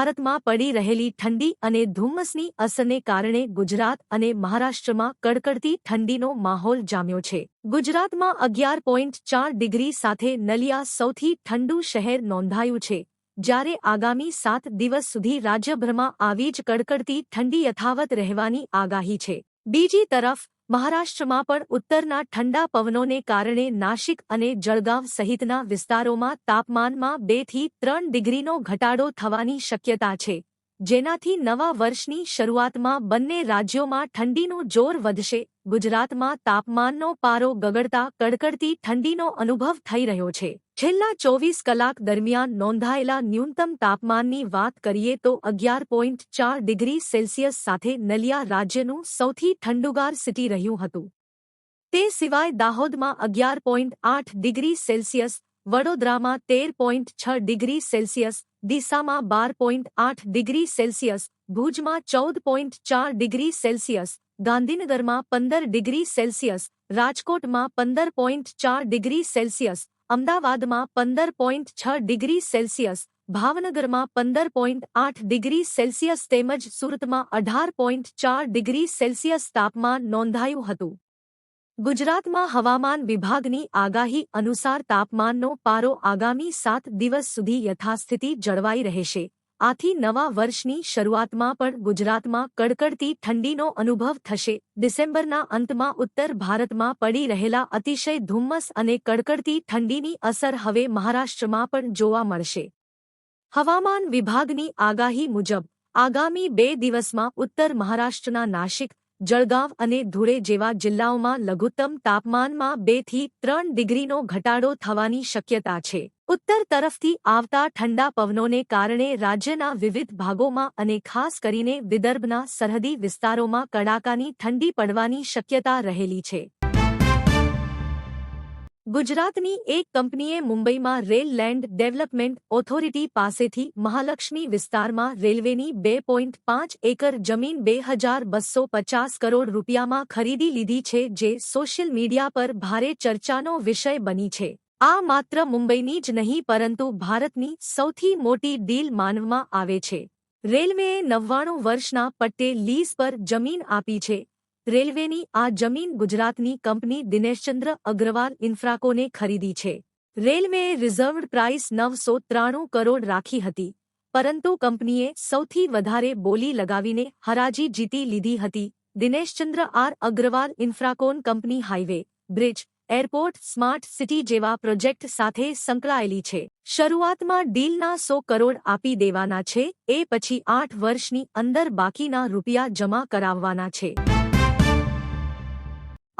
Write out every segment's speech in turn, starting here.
ભારતમાં પડી રહેલી ઠંડી અને ધુમ્મસની અસરને કારણે ગુજરાત અને મહારાષ્ટ્રમાં કડકડતી ઠંડીનો માહોલ જામ્યો છે. ગુજરાતમાં અગિયાર પોઈન્ટ ચાર ડિગ્રી સાથે નલિયા સૌથી ઠંડુ શહેર નોંધાયું છે, જ્યારે આગામી સાત દિવસ સુધી રાજ્યભરમાં આવી જ કડકડતી ઠંડી યથાવત રહેવાની આગાહી છે. બીજી તરફ મહારાષ્ટ્રમાં પણ ઉત્તરના ઠંડા પવનોને કારણે નાશિક અને જળગાંવ સહિતના વિસ્તારોમાં તાપમાનમાં બેથી ત્રણ ડિગ્રીનો ઘટાડો થવાની શક્યતા છે. જેનાથી નવા વર્ષની શરૂઆતમાં બંને રાજ્યોમાં ઠંડીનું જોર વધશે. ગુજરાતમાં તાપમાનનો પારો ગગડતા કડકડતી ઠંડીનો અનુભવ થઈ રહ્યો છે. છેલ્લા ચોવીસ કલાક દરમિયાન નોંધાયેલા ન્યૂનતમ તાપમાનની વાત કરીએ તો અગિયાર પોઈન્ટ ચાર ડિગ્રી સેલ્સિયસ સાથે નલિયા રાજ્યનું સૌથી ઠંડુગાર સિટી રહ્યું હતું. તે સિવાય દાહોદમાં અગિયાર પોઈન્ટ આઠ ડિગ્રી સેલ્સિયસ, વડોદરામાં તેર પોઈન્ટ છ ડિગ્રી સેલ્સિયસ દિશામાં બાર પોઈન્ટ આઠ ડિગ્રી સેલ્સિયસ, ભુજમાં ચૌદ પોઈન્ટ ચાર ડિગ્રી સેલ્સિયસ, ગાંધીનગરમાં પંદર ડિગ્રી સેલ્સિયસ, રાજકોટમાં પંદર પોઈન્ટ ચાર ડિગ્રી સેલ્સિયસ અમદાવાદમાં પંદર પોઈન્ટ છ ડિગ્રી સેલ્સિયસ, ભાવનગરમાં પંદર પોઈન્ટ આઠ ડિગ્રી સેલ્સિયસ તેમજ સુરતમાં અઢાર પોઈન્ટ ચાર ડિગ્રી સેલ્સિયસ તાપમાન નોંધાયું હતું. ગુજરાતમાં હવામાન વિભાગની આગાહી અનુસાર તાપમાનનો પારો આગામી સાત દિવસ સુધી યથાસ્થિતિ જળવાઈ રહેશે. આથી નવા વર્ષની શરૂઆતમાં પણ ગુજરાતમાં કડકડતી ઠંડીનો અનુભવ થશે. ડિસેમ્બરના અંતમાં ઉત્તર ભારતમાં પડી રહેલા અતિશય ધુમ્મસ અને કડકડતી ઠંડીની અસર હવે મહારાષ્ટ્રમાં પણ જોવા મળશે. હવામાન વિભાગની આગાહી મુજબ, આગામી બે દિવસમાં ઉત્તર મહારાષ્ટ્રના નાશિક જળગાંવ અને ધુળે જેવા જિલ્લાઓમાં લઘુત્તમ તાપમાનમાં બેથી ત્રણ ડિગ્રીનો ઘટાડો થવાની શક્યતા છે. ઉત્તર તરફથી આવતા ઠંડા પવનોને કારણે રાજ્યના વિવિધ ભાગોમાં અને ખાસ કરીને વિદર્ભના સરહદી વિસ્તારોમાં કડાકાની ઠંડી પડવાની શક્યતા રહેલી છે. ગુજરાતની એક કંપનીએ મુંબઈમાં રેલ લેન્ડ ડેવલપમેન્ટ ઓથોરિટી પાસેથી મહાલક્ષ્મી વિસ્તારમાં રેલવેની બે પોઈન્ટ પાંચ એકર જમીન બે હજાર બસો પચાસ કરોડ રૂપિયામાં ખરીદી લીધી છે, જે સોશિયલ મીડિયા પર ભારે ચર્ચાનો વિષય બની છે. આ માત્ર મુંબઈની જ નહીં, પરંતુ ભારતની સૌથી મોટી ડીલ માનવામાં આવે છે. રેલવેએ નવ્વાણું વર્ષના પટ્ટે લીઝ પર જમીન આપી છે. રેલવેની આ જમીન ગુજરાતની કંપની દિનેશચંદ્ર અગ્રવાલ ઇન્ફ્રાકોને ખરીદી છે. રેલવેએ રિઝર્વડ પ્રાઇસ નવસો ત્રાણું કરોડ રાખી હતી, પરંતુ કંપનીએ સૌથી વધારે બોલી લગાવીને હરાજી જીતી લીધી હતી. Dineshchandra R Agrawal Infracon company highway, bridge, airport, smart city જેવા પ્રોજેક્ટ સાથે સંકળાયેલી છે. શરૂઆતમાં ડીલના સો કરોડ આપી દેવાના છે, એ પછી આઠ વર્ષની અંદર બાકીના રૂપિયા જમા કરાવવાના છે.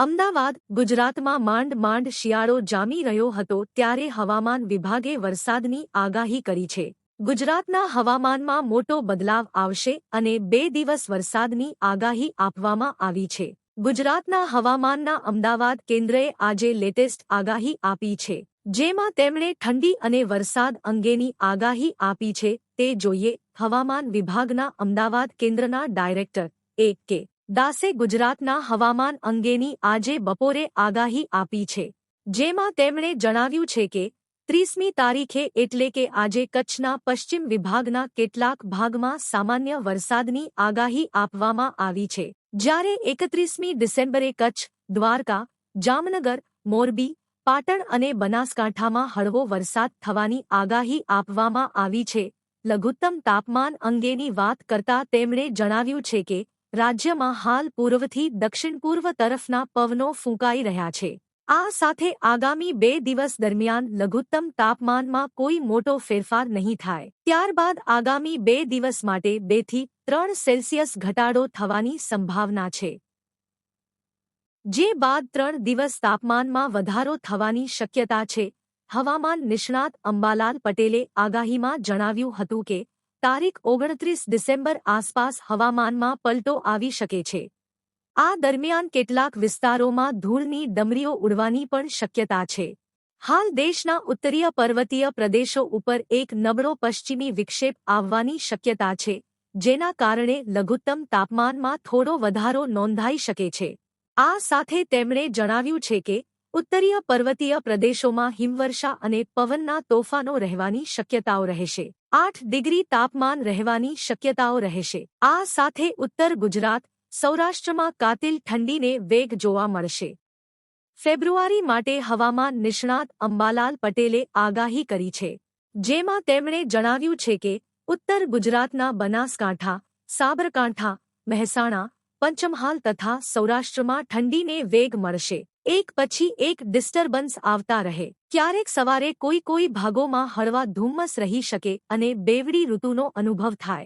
અમદાવાદ, ગુજરાતમાં માંડ માંડ શિયાળો જામી રહ્યો હતો ત્યારે હવામાન વિભાગે વરસાદની આગાહી કરી છે. ગુજરાતના હવામાનમાં મોટો બદલાવ આવશે અને બે દિવસ વરસાદની આગાહી આપવામાં આવી છે. ગુજરાતના હવામાનના અમદાવાદ કેન્દ્રએ આજે લેટેસ્ટ આગાહી આપી છે. જેમાં તેમણે ઠંડી અને વરસાદ અંગેની આગાહી આપી છે તે જોઈએ હવામાન વિભાગના અમદાવાદ કેન્દ્રના ડાયરેક્ટર એ કે દાસે ગુજરાતના હવામાન અંગેની આજે બપોરે આગાહી આપી છે, જેમાં તેમણે જણાવ્યું છે કે, ત્રીસમી તારીખે એટલે કે આજે કચ્છના પશ્ચિમ વિભાગના કેટલાક ભાગમાં સામાન્ય વરસાદની આગાહી આપવામાં આવી છે. જ્યારે એકત્રીસમી ડિસેમ્બરે કચ્છ, દ્વારકા, જામનગર, મોરબી, પાટણ અને બનાસકાંઠામાં હળવો વરસાદ થવાની આગાહી આપવામાં આવી છે. લઘુત્તમ તાપમાન અંગેની વાત કરતા તેમણે જણાવ્યું છે કે રાજ્યમાં હાલ પૂર્વથી દક્ષિણ પૂર્વ તરફના પવનો ફૂંકાઈ રહ્યા છે. આ સાથે આગામી બે દિવસ દરમિયાન લઘુત્તમ તાપમાનમાં કોઈ મોટો ફેરફાર નહીં થાય. ત્યારબાદ આગામી બે દિવસ માટે બેથી ત્રણ સેલ્સિયસ ઘટાડો થવાની સંભાવના છે. જે બાદ ત્રણ દિવસ તાપમાનમાં વધારો થવાની શક્યતા છે. હવામાન નિષ્ણાત અંબાલાલ પટેલે આગાહીમાં જણાવ્યું હતું કે તારીખ ઓગણત્રીસ ડિસેમ્બર આસપાસ હવામાનમાં પલટો આવી શકે છે. આ દરમિયાન કેટલાક વિસ્તારોમાં ધૂળની ડમરીઓ ઉડવાની પણ શક્યતા છે. હાલ દેશના ઉત્તરીય પર્વતીય પ્રદેશો ઉપર એક નબળો પશ્ચિમી વિક્ષેપ આવવાની શક્યતા છે, જેના કારણે લઘુત્તમ તાપમાનમાં થોડો વધારો નોંધાઈ શકે છે. આ સાથે તેમણે જણાવ્યું છે કે, ઉત્તરીય પર્વતીય પ્રદેશોમાં હિમવર્ષા અને પવનના તોફાનો રહેવાની શક્યતાઓ રહેશે. આઠ ડિગ્રી તાપમાન રહેવાની શક્યતાઓ રહેશે. આ સાથે ઉત્તર ગુજરાત, સૌરાષ્ટ્રમાં કાતિલ ઠંડીને વેગ જોવા મળશે. ફેબ્રુઆરી માટે હવામાન નિષ્ણાત અંબાલાલ પટેલે આગાહી કરી છે, જેમાં તેમણે જણાવ્યું છે કે, ઉત્તર ગુજરાતના બનાસકાંઠા, સાબરકાંઠા, મહેસાણા પંચમહાલ તથા સૌરાષ્ટ્રમાં ઠંડીને વેગ મળશે. એક પછી એક ડિસ્ટર્બન્સ આવતા રહે. ક્યારેક સવારે કોઈ કોઈ ભાગોમાં હળવા ધુમ્મસ રહી શકે અને બેવડી ઋતુનો અનુભવ થાય.